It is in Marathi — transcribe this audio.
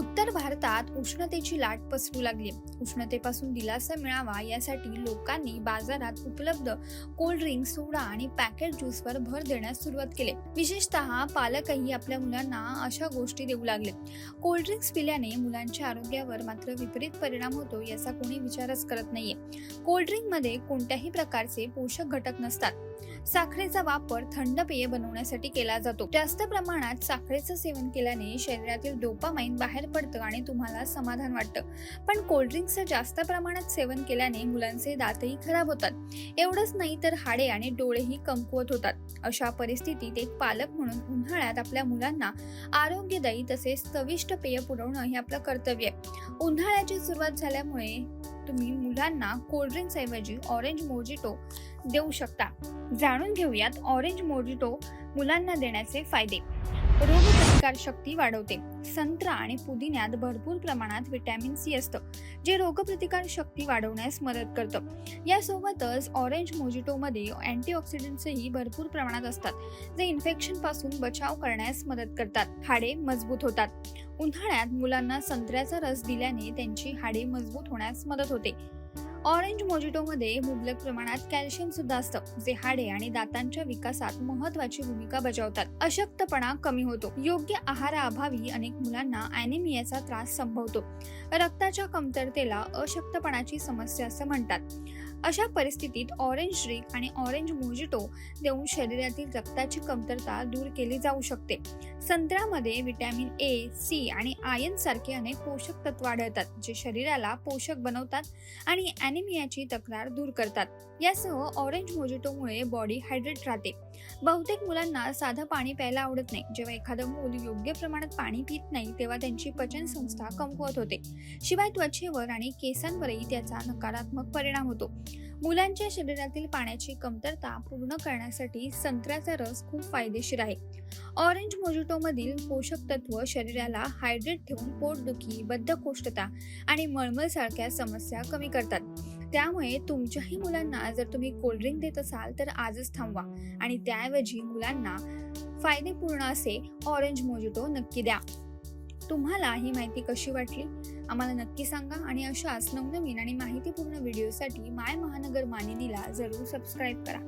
उत्तर भारतात उष्णतेची लाट पसरू लागली. उष्णतेपासून दिलासा मिळावा यासाठी लोकांनी बाजारात उपलब्ध कोल्ड ड्रिंक सोडा आणि पॅकेट ज्यूसवर भर देण्यास सुरुवात केली. विशेषतः पालकही आपल्या मुलांना अशा गोष्टी देऊ लागले. कोल्ड ड्रिंक्स पिल्याने मुलांच्या आरोग्यावर मात्र विपरीत परिणाम होतो याचा कोणी विचारच करत नाहीये. कोल्ड ड्रिंकमध्ये कोणत्याही प्रकारचे पोषक घटक नसतात. साखरेचा वापर थंड पेय बनवण्यासाठी केला जातो. जास्त प्रमाणात साखरेचं सेवन केल्याने शरीरातील डोपामाइन बाहेर पडतं आणि तुम्हाला समाधान वाटतं. पण कोल्ड्रिंक्सचं जास्त प्रमाणात सेवन केल्याने मुलांचे दातही खराब होतात. एवढंच नाही तर हाडे आणि डोळेही कमकुवत होतात. अशा परिस्थितीत एक पालक म्हणून उन्हाळ्यात आपल्या मुलांना आरोग्यदायी तसेच चविष्ट पेय पुरवणं हे आपलं कर्तव्य आहे. उन्हाळ्याची सुरुवात झाल्यामुळे तुम्ही मुलांना कोल्ड्रिंक्स ऐवजी ऑरेंज मोजिटो देऊ शकता. जाणून घेऊयात ऑरेंज मोजिटो मुलांना देण्याचे फायदे. रोगप्रतिकार शक्ती वाढवते. संत्रा आणि पुदिन्यात भरपूर प्रमाणात विटॅमिन सी असतं जे रोगप्रतिकार शक्ती वाढवण्यास मदत करतं. यासोबतच ऑरेंज मोजिटोमध्ये अँटीऑक्सिडंट्सही भरपूर प्रमाणात असतात जे इन्फेक्शनपासून बचाव करण्यास मदत करतात. हाडे मजबूत होतात. उन्हाळ्यात मुलांना संत्र्याचा रस दिल्याने त्यांची हाडे मजबूत होण्यास मदत होते. ऑरेंज मोजिटोमध्ये मुबलक प्रमाणात कॅल्शियम सुद्धा असतं जे हाडे आणि दातांच्या विकासात महत्वाची भूमिका बजावतात. अशक्तपणा कमी होतो. योग्य आहाराअभावी अनेक मुलांना अॅनिमियाचा त्रास संभवतो. रक्ताच्या कमतरतेला अशक्तपणाची समस्या असं म्हणतात. अशा परिस्थितीत ऑरेंज ड्रिंक आणि ऑरेंज मोजिटो देऊन शरीरातील रक्ताची कमतरता दूर केली जाऊ शकते. संत्र्यामध्ये विटॅमिन ए सी आणि आयन सारखे अनेक पोषक तत्व आढळतात जे शरीराला पोषक बनवतात आणि अॅनिमियाची तक्रार दूर करतात. यासह ऑरेंज मोजिटोमुळे बॉडी हायड्रेट राहते. बहुतेक मुलांना साधं पाणी प्यायला आवडत नाही. जेव्हा एखादं मूल योग्य प्रमाणात पाणी पित नाही तेव्हा त्यांची पचन संस्था कमकुवत होते. शिवाय त्वचेवर आणि केसांवरही त्याचा नकारात्मक परिणाम होतो. मुलांच्या शरीरातील पाण्याची कमतरता पूर्ण करण्यासाठी संत्र्याचा रस खूप फायदेशीर आहे. ऑरेंज मोजिटोमधील पोषक तत्व शरीराला हायड्रेट ठेवून पोटदुखी बद्धकोष्ठता आणि मळमळ सारख्या समस्या कमी करतात. त्यामुळे तुमच्याही मुलांना जर तुम्ही कोल्ड्रिंक देत असाल तर आजच थांबवा आणि त्याऐवजी मुलांना फायदेपूर्ण असे ऑरेंज मोजिटो नक्की द्या. तुम्हाला ही माहिती कशी वाटली? आम्हाला नक्की सांगा आणि अशाच नवनवीन आणि माहितीपूर्ण व्हिडिओसाठी माय महानगर मानिनीला जरूर सबस्क्राईब करा.